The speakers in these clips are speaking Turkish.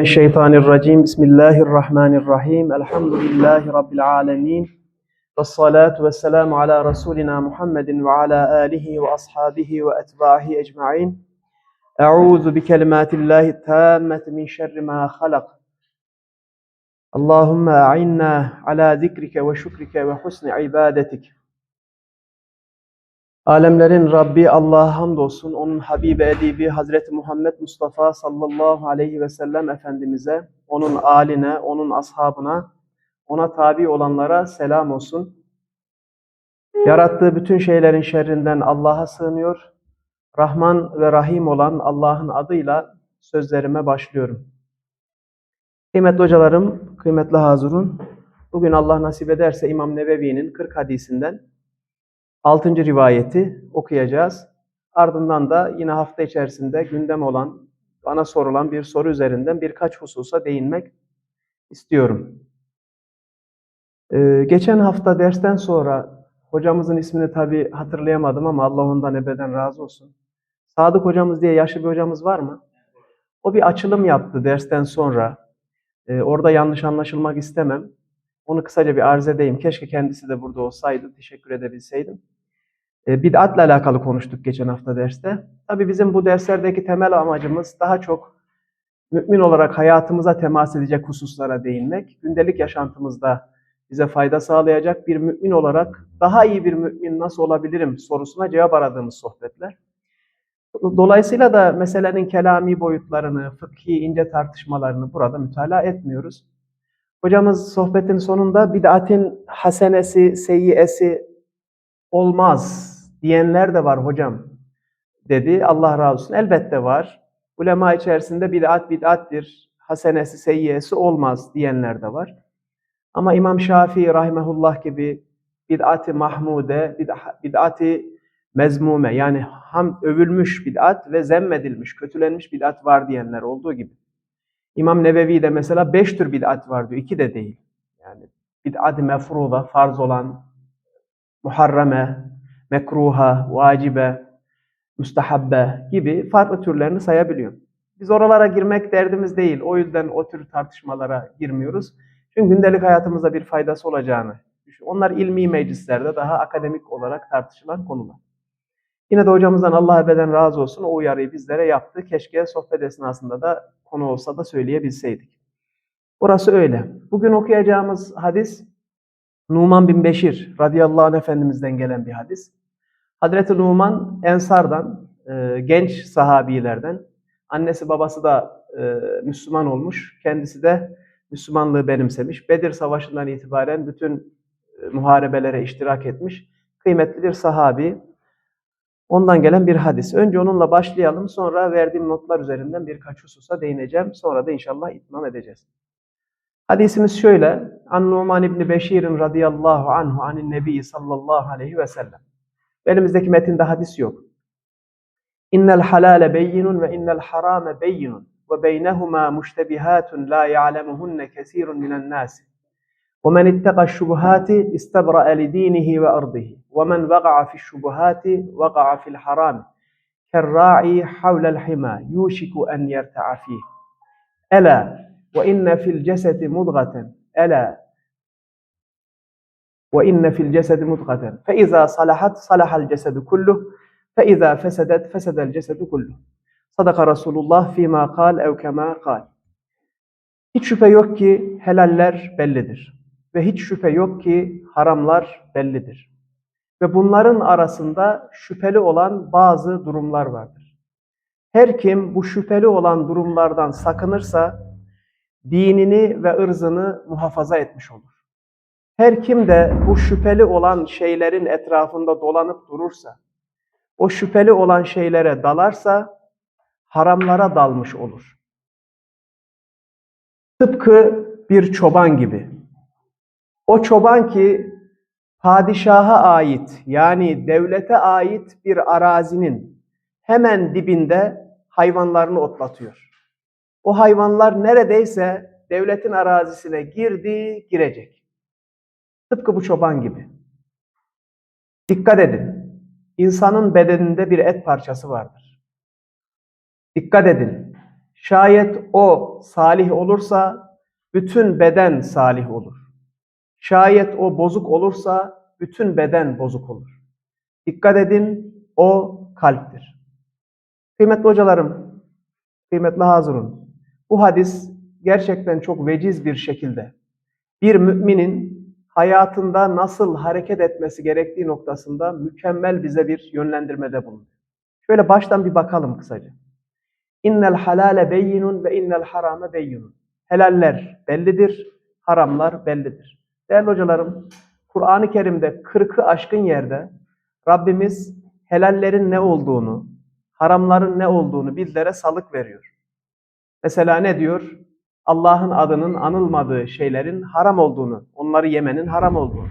الشيطان الرجيم. بسم الله الرحمن الرحيم. الحمد لله رب العالمين. والصلاة والسلام على رسولنا محمد وعلى آله وأصحابه وأتباعه أجمعين. أعوذ بكلمات الله التامة من شر ما خلق. اللهم أعنا على ذكرك وشكرك وحسن عبادتك. Alemlerin Rabbi Allah'a hamdolsun. Onun Habibi Edibi Hazreti Muhammed Mustafa sallallahu aleyhi ve sellem Efendimiz'e, onun aline, onun ashabına, ona tabi olanlara selam olsun. Yarattığı bütün şeylerin şerrinden Allah'a sığınıyor. Rahman ve Rahim olan Allah'ın adıyla sözlerime başlıyorum. Kıymetli hocalarım, kıymetli hazırun, bugün Allah nasip ederse İmam Nebevi'nin 40 hadisinden 6. rivayeti okuyacağız. Ardından da yine hafta içerisinde gündem olan, bana sorulan bir soru üzerinden birkaç hususa değinmek istiyorum. Ee, geçen hafta dersten sonra hocamızın ismini tabii hatırlayamadım ama Allah ondan ebeden razı olsun. Sadık hocamız diye yaşlı bir hocamız var mı? O bir açılım yaptı dersten sonra. Ee, orada yanlış anlaşılmak istemem. Onu kısaca bir arz edeyim. Keşke kendisi de burada olsaydı. Teşekkür edebilseydim. E, bid'atla alakalı konuştuk geçen hafta derste. Tabii bizim bu derslerdeki temel amacımız daha çok mümin olarak hayatımıza temas edecek hususlara değinmek. Gündelik yaşantımızda bize fayda sağlayacak bir mümin olarak daha iyi bir mümin nasıl olabilirim sorusuna cevap aradığımız sohbetler. Dolayısıyla da meselenin kelami boyutlarını, fıkhi ince tartışmalarını burada mütalaa etmiyoruz. Hocamız sohbetin sonunda bid'atin hasenesi, seyyiyesi olmaz diyenler de var hocam dedi. Allah razı olsun. Elbette var. Ulema içerisinde bid'at bid'attir, hasenesi, seyyiyesi olmaz diyenler de var. Ama İmam Şafii rahimehullah gibi bid'ati mahmude, bid'ati mezmume yani ham övülmüş bid'at ve zemmedilmiş, kötülenmiş bid'at var diyenler olduğu gibi. İmam Nevevi de mesela beş tür bid'at var diyor, iki de değil. Yani bid'at-ı mefruda, farz olan, muharreme, mekruha, vacibe, müstehabbe gibi farklı türlerini sayabiliyor. Biz oralara girmek derdimiz değil. O yüzden o tür tartışmalara girmiyoruz. Çünkü gündelik hayatımızda bir faydası olacağını düşünüyorum. Onlar ilmi meclislerde daha akademik olarak tartışılan konular. Yine de hocamızdan Allah ebeden razı olsun o uyarıyı bizlere yaptı. Keşke sohbet esnasında da konu olsa da söyleyebilseydik. Burası öyle. Bugün okuyacağımız hadis Numan bin Beşir radıyallahu anh efendimizden gelen bir hadis. Hazreti Numan Ensar'dan, e, genç sahabilerden. Annesi babası da e, Müslüman olmuş. Kendisi de Müslümanlığı benimsemiş. Bedir Savaşı'ndan itibaren bütün e, muharebelere iştirak etmiş. Kıymetli bir sahabi. Ondan gelen bir hadis. Önce onunla başlayalım. Sonra verdiğim notlar üzerinden birkaç hususa değineceğim. Sonra da inşallah itmam edeceğiz. Hadisimiz şöyle. An Numan İbni Beşir'in radıyallahu anhu anin nebi sallallahu aleyhi ve sellem. Elimizdeki metinde hadis yok. İnnel halale beyinun ve innel harame beyinun ve beynehuma muştebihatun la ya'lemuhunne kesirun minen nasi. ومن اتقى الشبهات استبرأ لدينه وأرضه ومن وقع في الشبهات وقع في الحرام كالراعي حول الحمى يوشك أن يرتع فيه ألا وإن في الجسد مضغة ألا وإن في الجسد مضغة فإذا صلحت صلح الجسد كله فإذا فسدت فسد الجسد كله صدق Resulullah fîmâ kal ev kemâ kal. Hiç şüphe yok ki helaller bellidir. Ve hiç şüphe yok ki haramlar bellidir. Ve bunların arasında şüpheli olan bazı durumlar vardır. Her kim bu şüpheli olan durumlardan sakınırsa dinini ve ırzını muhafaza etmiş olur. Her kim de bu şüpheli olan şeylerin etrafında dolanıp durursa, o şüpheli olan şeylere dalarsa haramlara dalmış olur. Tıpkı bir çoban gibi. O çoban ki padişaha ait yani devlete ait bir arazinin hemen dibinde hayvanlarını otlatıyor. O hayvanlar neredeyse devletin arazisine girdi, girecek. Tıpkı bu çoban gibi. Dikkat edin. İnsanın bedeninde bir et parçası vardır. Dikkat edin. Şayet o salih olursa bütün beden salih olur. Şayet o bozuk olursa bütün beden bozuk olur. Dikkat edin o kalptir. Kıymetli hocalarım, kıymetli hazırın. Bu hadis gerçekten çok veciz bir şekilde bir müminin hayatında nasıl hareket etmesi gerektiği noktasında mükemmel bize bir yönlendirmede bulunuyor. Şöyle baştan bir bakalım kısaca. İnnel halale beyinun ve innel harame beyinun. Helaller bellidir, haramlar bellidir. Değerli hocalarım, Kur'an-ı Kerim'de 40'ı aşkın yerde Rabbimiz helallerin ne olduğunu, haramların ne olduğunu bizlere salık veriyor. Mesela ne diyor? Allah'ın adının anılmadığı şeylerin haram olduğunu, onları yemenin haram olduğunu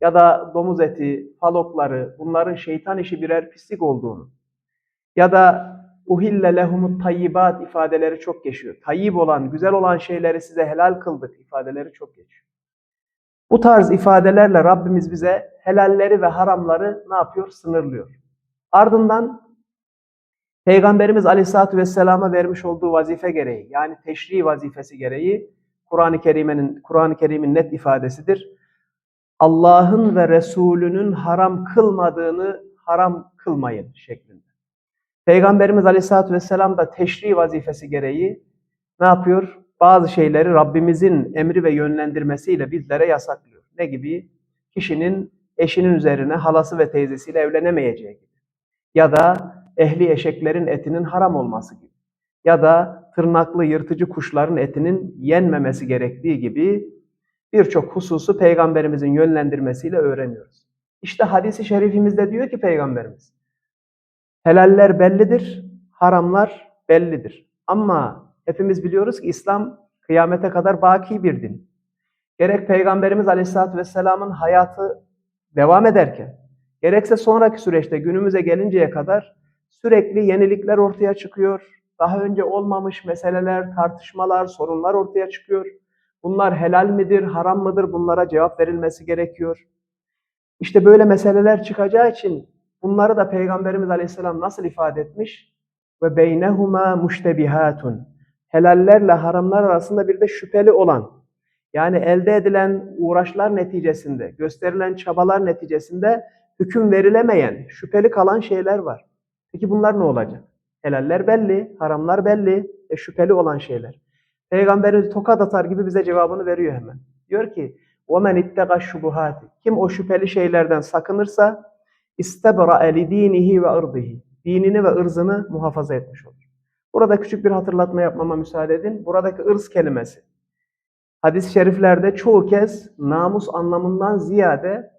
ya da domuz eti, falokları, bunların şeytan işi birer pislik olduğunu ya da uhille lehumut tayyibat ifadeleri çok geçiyor. Tayyib olan, güzel olan şeyleri size helal kıldık ifadeleri çok geçiyor. Bu tarz ifadelerle Rabbimiz bize helalleri ve haramları ne yapıyor? Sınırlıyor. Ardından Peygamberimiz Aleyhisselatü Vesselam'a vermiş olduğu vazife gereği, yani teşri vazifesi gereği Kur'an-ı Kerim'in Kur'an-ı Kerim'in net ifadesidir. Allah'ın ve Resulünün haram kılmadığını haram kılmayın şeklinde. Peygamberimiz Aleyhisselatü Vesselam da teşri vazifesi gereği ne yapıyor? Bazı şeyleri Rabbimizin emri ve yönlendirmesiyle bizlere yasaklıyor. Ne gibi? Kişinin eşinin üzerine halası ve teyzesiyle evlenemeyeceği gibi. Ya da ehli eşeklerin etinin haram olması gibi. Ya da tırnaklı yırtıcı kuşların etinin yenmemesi gerektiği gibi birçok hususu Peygamberimizin yönlendirmesiyle öğreniyoruz. İşte hadisi şerifimizde diyor ki Peygamberimiz, helaller bellidir, haramlar bellidir. Ama hepimiz biliyoruz ki İslam kıyamete kadar baki bir din. Gerek Peygamberimiz Aleyhisselatü Vesselam'ın hayatı devam ederken, gerekse sonraki süreçte günümüze gelinceye kadar sürekli yenilikler ortaya çıkıyor. Daha önce olmamış meseleler, tartışmalar, sorunlar ortaya çıkıyor. Bunlar helal midir, haram mıdır? Bunlara cevap verilmesi gerekiyor. İşte böyle meseleler çıkacağı için bunları da Peygamberimiz Aleyhisselam nasıl ifade etmiş? Ve beynehuma muştebihatun. Helallerle haramlar arasında bir de şüpheli olan, yani elde edilen uğraşlar neticesinde, gösterilen çabalar neticesinde hüküm verilemeyen, şüpheli kalan şeyler var. Peki bunlar ne olacak? Helaller belli, haramlar belli, e şüpheli olan şeyler. Peygamberimiz tokat atar gibi bize cevabını veriyor hemen. Diyor ki, وَمَنْ اِتَّقَ الشُّبُهَاتِ Kim o şüpheli şeylerden sakınırsa, اِسْتَبْرَأَ لِد۪ينِهِ وَاَرْضِهِ Dinini ve ırzını muhafaza etmiş olur. Burada küçük bir hatırlatma yapmama müsaade edin. Buradaki ırz kelimesi, hadis-i şeriflerde çoğu kez namus anlamından ziyade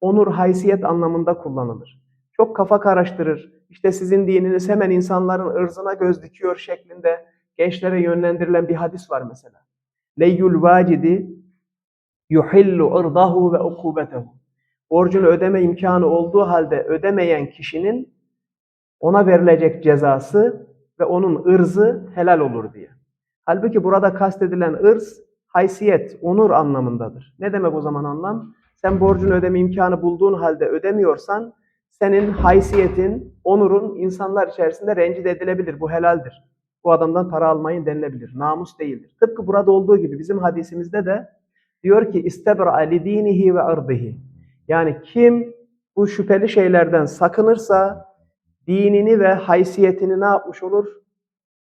onur, haysiyet anlamında kullanılır. Çok kafa karıştırır. İşte sizin dininiz hemen insanların ırzına göz dikiyor şeklinde gençlere yönlendirilen bir hadis var mesela. Leyyul vacidi yuhillu ırdahu ve ukubetehu. Borcunu ödeme imkanı olduğu halde ödemeyen kişinin ona verilecek cezası ve onun ırzı helal olur diye. Halbuki burada kastedilen ırz haysiyet, onur anlamındadır. Ne demek o zaman anlam? Sen borcunu ödeme imkanı bulduğun halde ödemiyorsan senin haysiyetin, onurun insanlar içerisinde rencide edilebilir. Bu helaldir. Bu adamdan para almayın denilebilir. Namus değildir. Tıpkı burada olduğu gibi bizim hadisimizde de diyor ki istebra li dinihi ve ardihi. Yani kim bu şüpheli şeylerden sakınırsa dinini ve haysiyetini ne yapmış olur?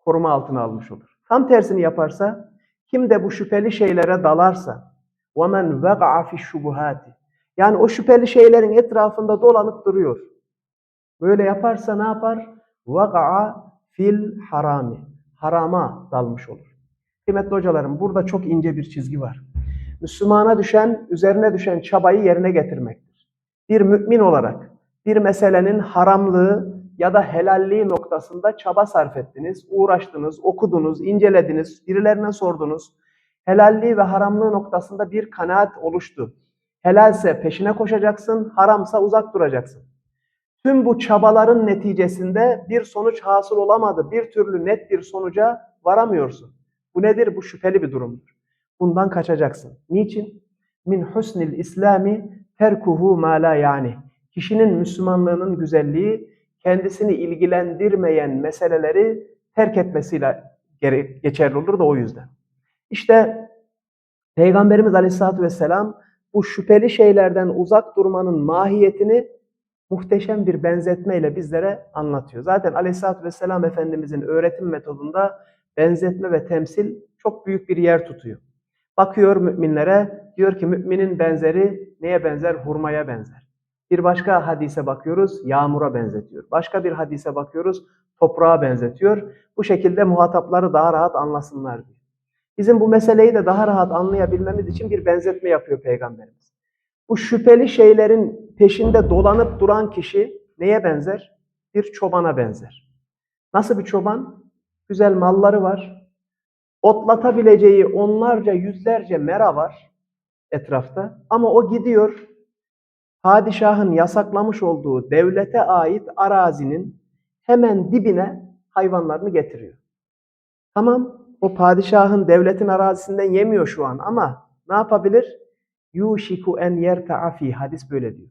Koruma altına almış olur. Tam tersini yaparsa kim de bu şüpheli şeylere dalarsa وَمَنْ وَقَعَ فِي الشُّبُهَاتِ yani o şüpheli şeylerin etrafında dolanıp duruyor. Böyle yaparsa ne yapar? Vaka'a fil harami. Harama dalmış olur. Kıymetli hocalarım burada çok ince bir çizgi var. Müslümana düşen, üzerine düşen çabayı yerine getirmektir. Bir mümin olarak bir meselenin haramlığı ya da helalliği noktasında çaba sarf ettiniz, uğraştınız, okudunuz, incelediniz, birilerine sordunuz. Helalliği ve haramlığı noktasında bir kanaat oluştu. Helalse peşine koşacaksın, haramsa uzak duracaksın. Tüm bu çabaların neticesinde bir sonuç hasıl olamadı. Bir türlü net bir sonuca varamıyorsun. Bu nedir? Bu şüpheli bir durumdur. Bundan kaçacaksın. Niçin? Min husnil İslami terkuhu ma la yani. Kişinin Müslümanlığının güzelliği kendisini ilgilendirmeyen meseleleri terk etmesiyle geçerli olur da o yüzden. İşte Peygamberimiz Aleyhisselatü Vesselam bu şüpheli şeylerden uzak durmanın mahiyetini muhteşem bir benzetmeyle bizlere anlatıyor. Zaten Aleyhisselatü Vesselam Efendimizin öğretim metodunda benzetme ve temsil çok büyük bir yer tutuyor. Bakıyor müminlere, diyor ki müminin benzeri neye benzer? Hurmaya benzer. Bir başka hadise bakıyoruz, yağmura benzetiyor. Başka bir hadise bakıyoruz, toprağa benzetiyor. Bu şekilde muhatapları daha rahat anlasınlar diyor. Bizim bu meseleyi de daha rahat anlayabilmemiz için bir benzetme yapıyor Peygamberimiz. Bu şüpheli şeylerin peşinde dolanıp duran kişi neye benzer? Bir çobana benzer. Nasıl bir çoban? Güzel malları var. Otlatabileceği onlarca, yüzlerce mera var etrafta. Ama o gidiyor, padişahın yasaklamış olduğu devlete ait arazinin hemen dibine hayvanlarını getiriyor. Tamam, o padişahın devletin arazisinden yemiyor şu an ama ne yapabilir? Yuşiku en yerta'a fi hadis böyle diyor.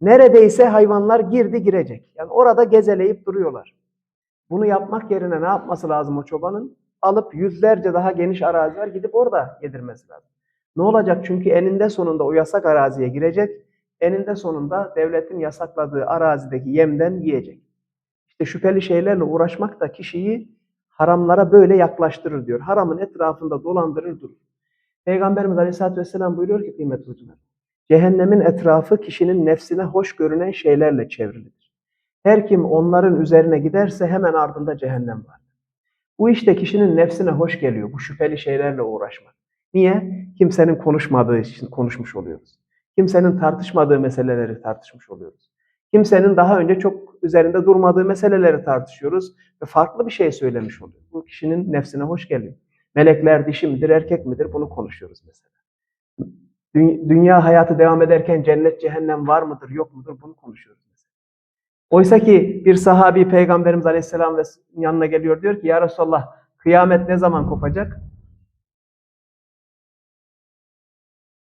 Neredeyse hayvanlar girdi girecek. Yani orada gezeleyip duruyorlar. Bunu yapmak yerine ne yapması lazım o çobanın? Alıp yüzlerce daha geniş arazi var gidip orada yedirmesi lazım. Ne olacak? Çünkü eninde sonunda o yasak araziye girecek. Eninde sonunda devletin yasakladığı arazideki yemden yiyecek. İşte şüpheli şeylerle uğraşmak da kişiyi haramlara böyle yaklaştırır diyor. Haramın etrafında dolandırır durur. Peygamberimiz Aleyhisselatü Vesselam buyuruyor ki kıymetli hocam. Cehennemin etrafı kişinin nefsine hoş görünen şeylerle çevrilidir. Her kim onların üzerine giderse hemen ardında cehennem var. Bu işte kişinin nefsine hoş geliyor bu şüpheli şeylerle uğraşmak. Niye? Kimsenin konuşmadığı için konuşmuş oluyoruz. Kimsenin tartışmadığı meseleleri tartışmış oluyoruz. Kimsenin daha önce çok üzerinde durmadığı meseleleri tartışıyoruz ve farklı bir şey söylemiş oluyor. Bu kişinin nefsine hoş geliyor. Melekler dişi midir, erkek midir bunu konuşuyoruz mesela. Dü- Dünya hayatı devam ederken cennet, cehennem var mıdır, yok mudur bunu konuşuyoruz mesela. Oysa ki bir sahabi Peygamberimiz Aleyhisselam ve yanına geliyor diyor ki ya Resulallah kıyamet ne zaman kopacak?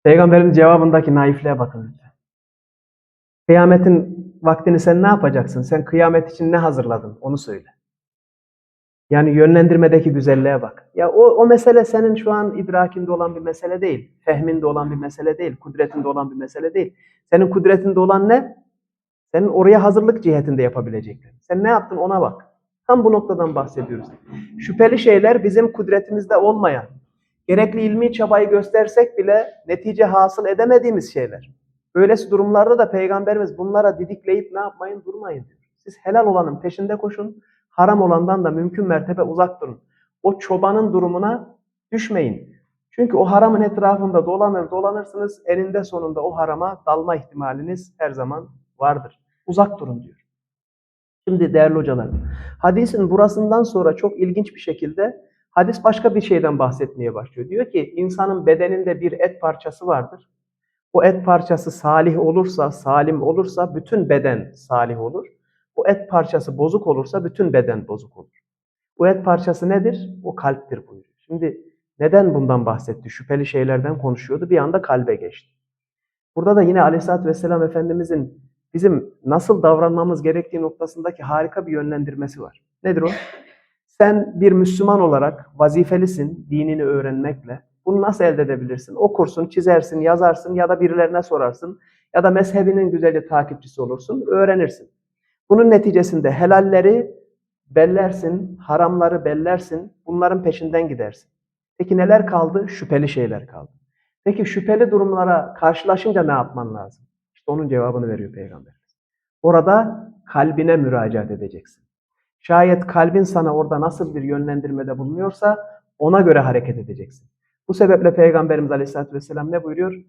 Peygamberin cevabındaki naifliğe bakın. Kıyametin vaktini sen ne yapacaksın? Sen kıyamet için ne hazırladın? Onu söyle. Yani yönlendirmedeki güzelliğe bak. Ya o, o mesele senin şu an idrakinde olan bir mesele değil. Fehminde olan bir mesele değil. Kudretinde olan bir mesele değil. Senin kudretinde olan ne? Senin oraya hazırlık cihetinde yapabileceklerin. Sen ne yaptın ona bak. Tam bu noktadan bahsediyoruz. Şüpheli şeyler bizim kudretimizde olmayan, gerekli ilmi çabayı göstersek bile netice hasıl edemediğimiz şeyler. Böylesi durumlarda da Peygamberimiz bunlara didikleyip ne yapmayın durmayın diyor. Siz helal olanın peşinde koşun, haram olandan da mümkün mertebe uzak durun. O çobanın durumuna düşmeyin. Çünkü o haramın etrafında dolanır dolanırsınız, eninde sonunda o harama dalma ihtimaliniz her zaman vardır. Uzak durun diyor. Şimdi değerli hocalarım, hadisin burasından sonra çok ilginç bir şekilde hadis başka bir şeyden bahsetmeye başlıyor. Diyor ki insanın bedeninde bir et parçası vardır. O et parçası salih olursa, salim olursa bütün beden salih olur. Bu et parçası bozuk olursa bütün beden bozuk olur. Bu et parçası nedir? O kalptir buyuruyor. Şimdi neden bundan bahsetti? Şüpheli şeylerden konuşuyordu. Bir anda kalbe geçti. Burada da yine Aleyhisselatü Vesselam Efendimizin bizim nasıl davranmamız gerektiği noktasındaki harika bir yönlendirmesi var. Nedir o? Sen bir Müslüman olarak vazifelisin dinini öğrenmekle. Bunu nasıl elde edebilirsin? Okursun, çizersin, yazarsın ya da birilerine sorarsın ya da mezhebinin güzeli takipçisi olursun, öğrenirsin. Bunun neticesinde helalleri bellersin, haramları bellersin, bunların peşinden gidersin. Peki neler kaldı? Şüpheli şeyler kaldı. Peki şüpheli durumlara karşılaşınca ne yapman lazım? İşte onun cevabını veriyor Peygamberimiz. Orada kalbine müracaat edeceksin. Şayet kalbin sana orada nasıl bir yönlendirmede bulunuyorsa ona göre hareket edeceksin. Bu sebeple Peygamberimiz Aleyhisselatü Vesselam ne buyuruyor?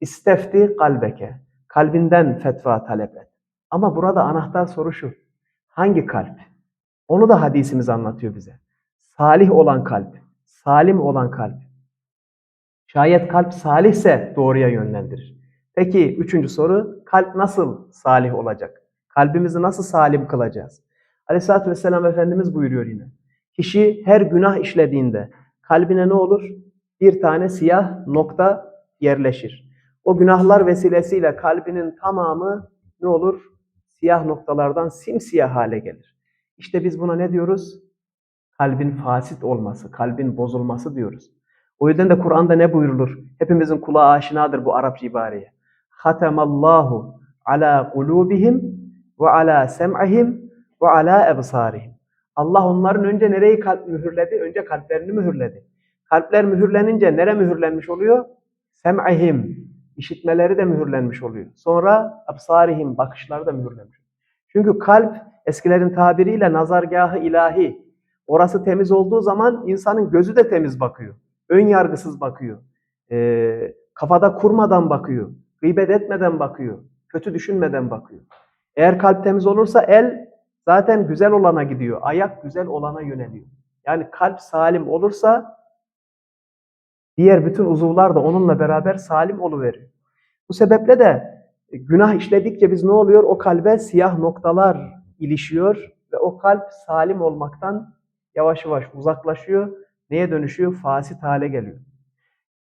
İstefti kalbeke. Kalbinden fetva talep et. Ama burada anahtar soru şu. Hangi kalp? Onu da hadisimiz anlatıyor bize. Salih olan kalp, salim olan kalp. Şayet kalp salihse doğruya yönlendirir. Peki üçüncü soru, kalp nasıl salih olacak? Kalbimizi nasıl salim kılacağız? Aleyhisselatü Vesselam Efendimiz buyuruyor yine. Kişi her günah işlediğinde kalbine ne olur? Bir tane siyah nokta yerleşir. O günahlar vesilesiyle kalbinin tamamı ne olur? Siyah noktalardan simsiyah hale gelir. İşte biz buna ne diyoruz? Kalbin fasit olması, kalbin bozulması diyoruz. O yüzden de Kur'an'da ne buyurulur? Hepimizin kulağı aşinadır bu Arapça ibareye. Hatemallahu ala kulubihim ve ala sem'ihim ve ala ebsarihim. Allah onların önce nereyi kalp mühürledi? Önce kalplerini mühürledi. Kalpler mühürlenince nere mühürlenmiş oluyor? Sem'ihim. İşitmeleri de mühürlenmiş oluyor. Sonra absarihim. Bakışları da mühürlenmiş. Çünkü kalp eskilerin tabiriyle nazargahı ilahi. Orası temiz olduğu zaman insanın gözü de temiz bakıyor. Ön yargısız bakıyor. Ee, kafada kurmadan bakıyor. Gıybet etmeden bakıyor. Kötü düşünmeden bakıyor. Eğer kalp temiz olursa el zaten güzel olana gidiyor. Ayak güzel olana yöneliyor. Yani kalp salim olursa diğer bütün uzuvlar da onunla beraber salim oluveriyor. Bu sebeple de günah işledikçe biz ne oluyor? O kalbe siyah noktalar ilişiyor ve o kalp salim olmaktan yavaş yavaş uzaklaşıyor. Neye dönüşüyor? Fasit hale geliyor.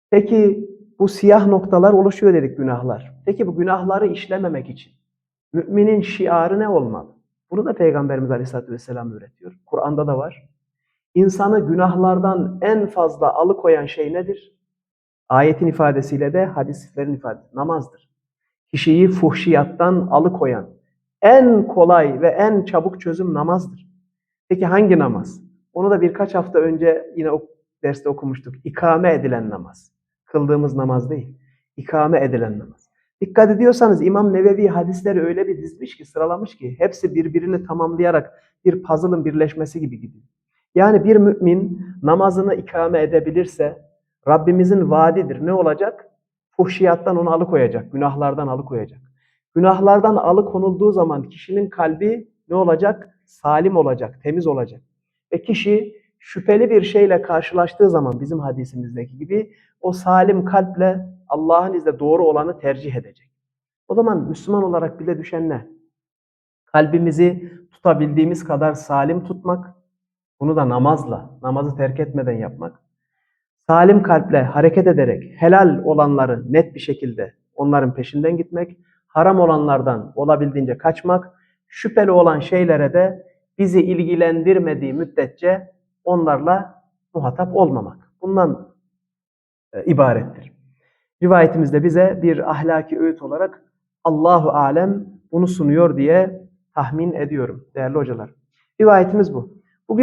Peki bu siyah noktalar oluşuyor dedik günahlar. Peki bu günahları işlememek için müminin şiarı ne olmalı? Bunu da Peygamberimiz Aleyhisselatü Vesselam öğretiyor. Kur'an'da da var. İnsanı günahlardan en fazla alıkoyan şey nedir? Ayetin ifadesiyle de hadislerin ifadesi namazdır. Kişiyi fuhşiyattan alıkoyan en kolay ve en çabuk çözüm namazdır. Peki hangi namaz? Onu da birkaç hafta önce yine o derste okumuştuk. İkame edilen namaz. Kıldığımız namaz değil. İkame edilen namaz. Dikkat ediyorsanız İmam Nevevi hadisleri öyle bir dizmiş ki, sıralamış ki hepsi birbirini tamamlayarak bir puzzle'ın birleşmesi gibi gidiyor. Yani bir mümin namazını ikame edebilirse Rabbimizin vaadidir. Ne olacak? Fuhşiyattan onu alıkoyacak, günahlardan alıkoyacak. Günahlardan alıkonulduğu zaman kişinin kalbi ne olacak? Salim olacak, temiz olacak. Ve kişi şüpheli bir şeyle karşılaştığı zaman bizim hadisimizdeki gibi o salim kalple Allah'ın izniyle doğru olanı tercih edecek. O zaman Müslüman olarak bile düşen ne? Kalbimizi tutabildiğimiz kadar salim tutmak, bunu da namazla, namazı terk etmeden yapmak. Salim kalple hareket ederek helal olanları net bir şekilde onların peşinden gitmek, haram olanlardan olabildiğince kaçmak, şüpheli olan şeylere de bizi ilgilendirmediği müddetçe onlarla muhatap olmamak. Bundan e, ibarettir. Rivayetimizde bize bir ahlaki öğüt olarak Allahu alem bunu sunuyor diye tahmin ediyorum değerli hocalar. Rivayetimiz bu.